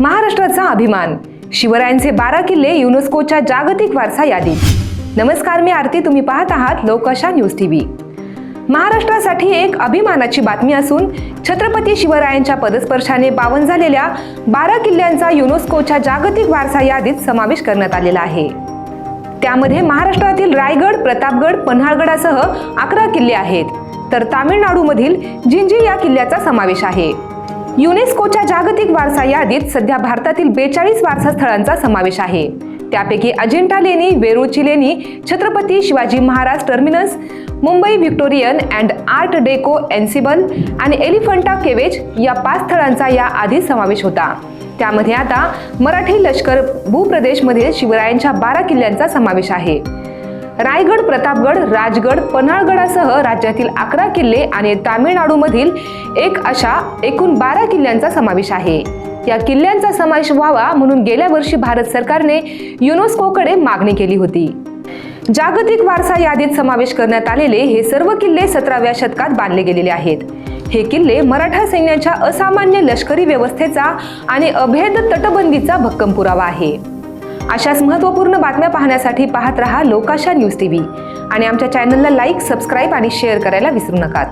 महाराष्ट्राचा अभिमान. शिवरायांचे बारा किल्ले युनेस्कोच्या जागतिक वारसा यादीत नमस्कार मी आरती. तुम्ही पाहत आहात लोकशा न्यूज टीव्ही महाराष्ट्रासाठी एक अभिमानाची बातमी असून छत्रपती शिवरायांच्या पदस्पर्शाने पावन झालेल्या बारा किल्ल्यांचा युनेस्कोच्या जागतिक वारसा यादीत समावेश करण्यात आलेला आहे. त्यामध्ये महाराष्ट्रातील रायगड प्रतापगड पन्हाळगडासह अकरा किल्ले आहेत. तर तामिळनाडूमधील जिंजी या किल्ल्याचा समावेश आहे. युनेस्कोच्या जागतिक वारसा यादीत सध्या भारतातील बेचाळीस वारसा स्थळांचा समावेश आहे. त्यापैकी अजिंठा लेणी वेरूळची लेणी Chhatrapati Shivaji Maharaj terminus Mumbai Victorian and art deco ensemble आणि एलिफंटा केवेज या पाच स्थळांचा या आधी समावेश होता. त्यामध्ये आता मराठी लष्कर भूप्रदेशमधील शिवरायांच्या बारा किल्ल्यांचा समावेश आहे. रायगड प्रतापगड राजगड पन्हाळगडासह राज्यातील अकरा किल्ले आणि तामिळनाडूमधील एक अशा एकूण बारा किल्ल्यांचा समावेश आहे. या किल्ल्यांचा समावेश व्हावा म्हणून गेल्या वर्षी भारत सरकारने युनेस्कोकडे मागणी केली होती. जागतिक वारसा यादीत समावेश करण्यात आलेले हे सर्व किल्ले सतराव्या शतकात बांधले गेलेले आहेत. हे किल्ले मराठा सैन्याच्या असामान्य लष्करी व्यवस्थेचा आणि अभेद तटबंदीचा भक्कम पुरावा आहे. अशाच महत्त्वपूर्ण बातम्या पाहण्यासाठी पाहत रहा लोकाशा न्यूज टीव्ही. आणि आमच्या चॅनलला लाईक सबस्क्राईब आणि शेअर करायला विसरू नका.